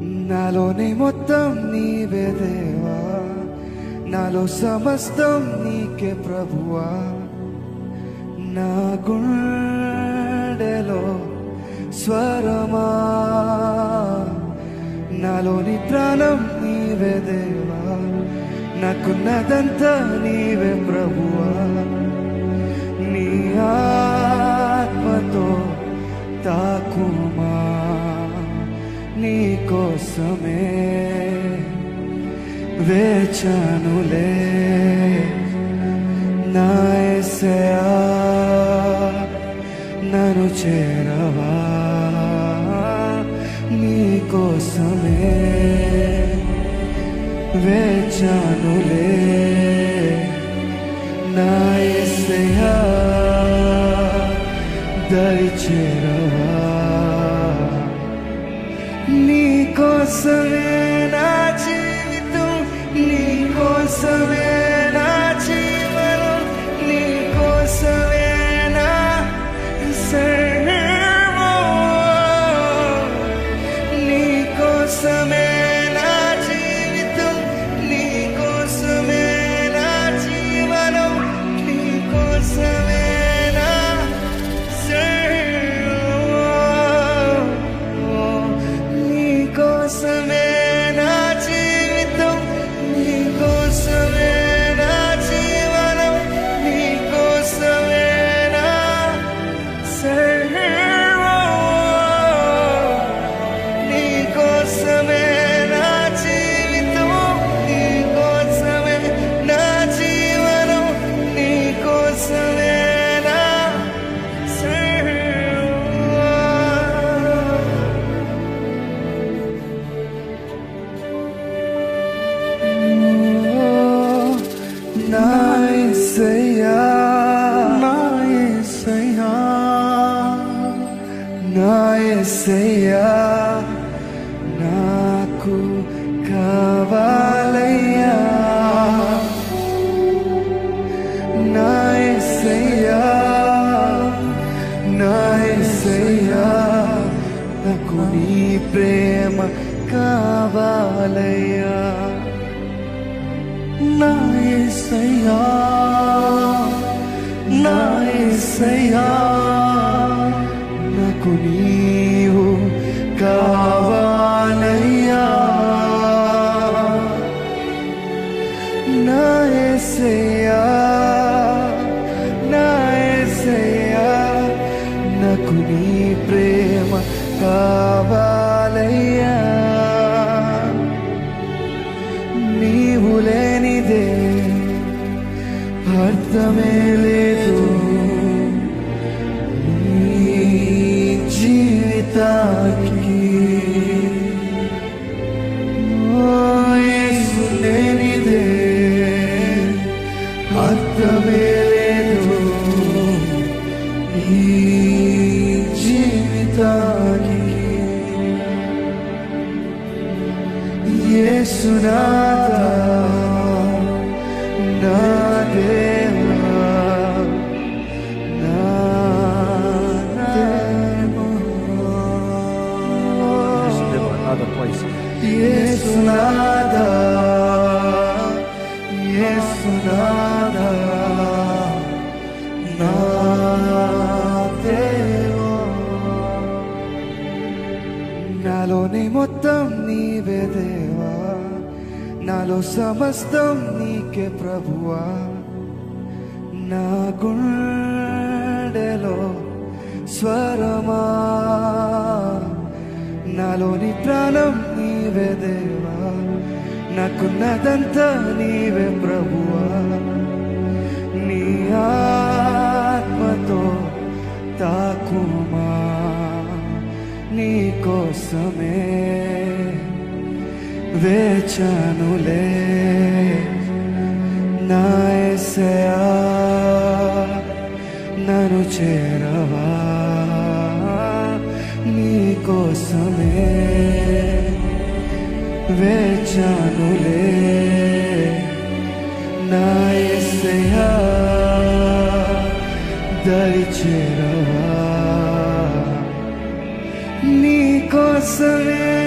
నాలోనే మొత్తం నీవే దేవా. నాలో సమస్తం నీకే ప్రభువా. నా గుండెలో స్వరమా. నాలోని ప్రాణం నీవే దేవా. నాకున్నదంతా నీవే ప్రభువా. నీ ఆత్మతో తాకుమా. నీ కోసమే వేచానులే. నా ఎసయా చేరవా? నీ కోసమే వేచానులే. నా ఎసయా కోసమే యేసయ్యా నాకు కావాలయ్యా. నా యేసయ్యా నా యేసయ్యా నాకు నీ ప్రేమ కావాలయ్యా. నా యేసయ్యా నా యేసయ్యా నాకు నీ యేసయ్యా నా యేసయ్యా నాకు నీ ప్రేమ కావాలయ్యా నీవు లేనిదే అర్థమే లేదు నీ అర్థమే లేదు ఈ జీవితానికి నాలోని మొత్తం నీవే దేవా. నాలో సమస్తం నీకే ప్రభువా. నా గుండెలో స్వరమా. నాలోని ప్రాణం నీవే దేవా. నాకున్నదంతా నీవే ప్రభువా. నీ ఆత్మతో తాకుమా. నీ కోసమే వేచానులే. నా ఎసయా చేరవా? నీ కోసమే వేచానులే. నా దరి చేరవా Jerusalem.